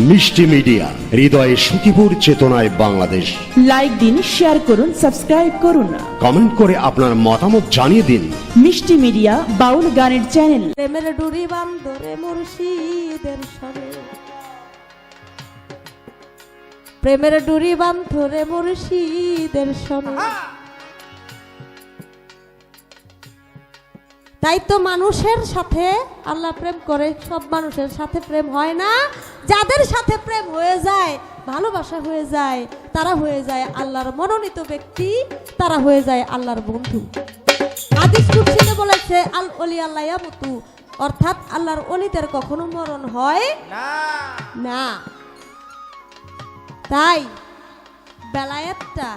মিষ্টি মিডিয়া হৃদয়ে সুখীপুর চেতনায় বাংলাদেশ। লাইক দিন শেয়ার করুন সাবস্ক্রাইব করুন কমেন্ট করে আপনার মতামত জানিয়ে দিন। মিষ্টি মিডিয়া বাউল গানের চ্যানেল প্রেমের ডুরি বান্ধরে মুর্শিদের সনে প্রেমের ডুরি বান্ধরে মুর্শিদের সনে তাই তো মানুষের সাথে আল্লাহ প্রেম করে, সব মানুষের সাথে প্রেম হয় না। যাদের সাথে প্রেম হয়ে যায়, ভালোবাসা হয়ে যায়, তারা হয়ে যায় আল্লাহর মনোনীত ব্যক্তি, তারা হয়ে যায় আল্লাহর বন্ধু। কুরসিতে বলেছে, আল অলি আল্লাহ ইয়ামুতু। অর্থাৎ আল্লাহর অলিদের কখনো মরণ হয় না। তাই বেলায়েতটা,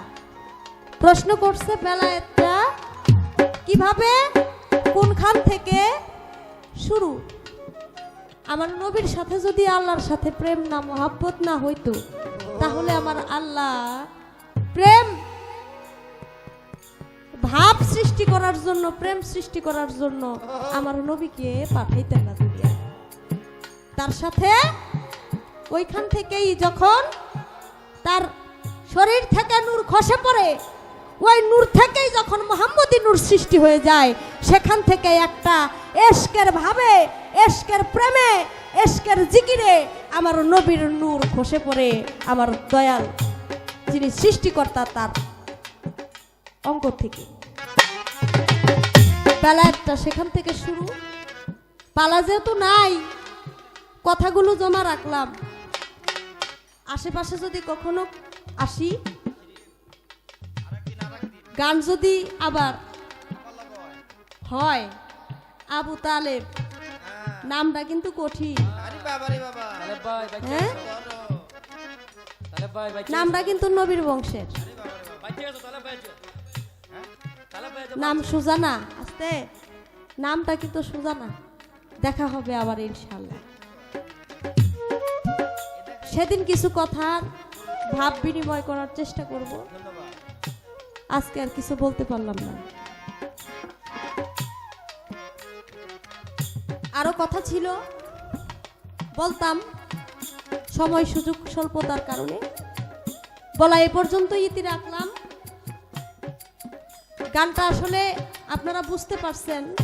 প্রশ্ন করছে বেলায়েতটা কীভাবে? কোনখান থেকে? শুরু। আমার নবীর সাথে যদি আল্লাহর সাথে প্রেম না, মহাব্বত না হইতো, তাহলে আমার আল্লাহ প্রেম, ভাব সৃষ্টি করার জন্য, প্রেম সৃষ্টি করার জন্য আমার নবীকে পাঠাইতেন না দুনিয়ায়। তার সাথে ওইখান থেকেই যখন তার শরীর থেকে নূর খসে পড়ে ওই নূর থেকেই যখন মোহাম্মদী নূর সৃষ্টি হয়ে যায়, সেখান থেকে একটা এশকের ভাবে, এশকের প্রেমে, এশকের জিকিরে আমার নবীর নূর খসে পড়ে, আমার দয়াল যিনি সৃষ্টিকর্তা তার অঙ্ক থেকে। বেলা একটা সেখান থেকে শুরু। পালা যেহেতু নাই, কথাগুলো জমা রাখলাম। আশেপাশে যদি কখনো আসি গান যদি আবার হয় আবু তালেব নামটা কিন্তু কঠিন। হ্যাঁ? নামটা কিন্তু নবীর বংশের। নাম সুজানা আস্তে। নামটা কিন্তু সুজানা। দেখা হবে আবার ইনশাল্লাহ সেদিন কিছু কথা ভাব বিনিময় করার চেষ্টা করব। আজকে আর কিছু বলতে পারলাম না। আরও কথা ছিল, বলতাম, সময়, সুযোগ, স্বল্পতার কারণে। বলা এ পর্যন্ত ইতি রাখলাম। গানটা আসলে আপনারা বুঝতে পারছেন।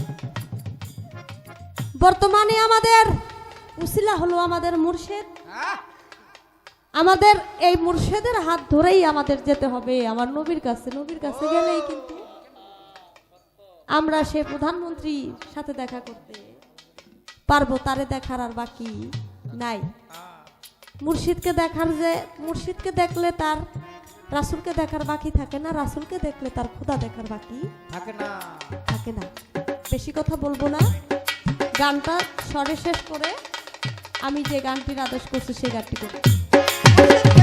বর্তমানে আমাদের উসিলা হলো আমাদের মুর্শেদ। আমাদের এই মুর্শেদের হাত ধরেই আমাদের যেতে হবে। আমার নবীর কাছে নবীর কাছে গেলেই কিন্তু আমরা সে প্রধানমন্ত্রীর সাথে দেখা করতে পারব তারে দেখার আর বাকি নাই। মুর্শিদকে দেখার যে মুর্শিদকে দেখলে তার রাসুলকে দেখার বাকি থাকে না রাসুলকে দেখলে তার খোদা দেখার বাকি থাকে না। থাকে না। বেশি কথা বলব না। গানটা স্বরে শেষ করে আমি যে গানটির আদেশ করছি সেই গানটি করি Thank you.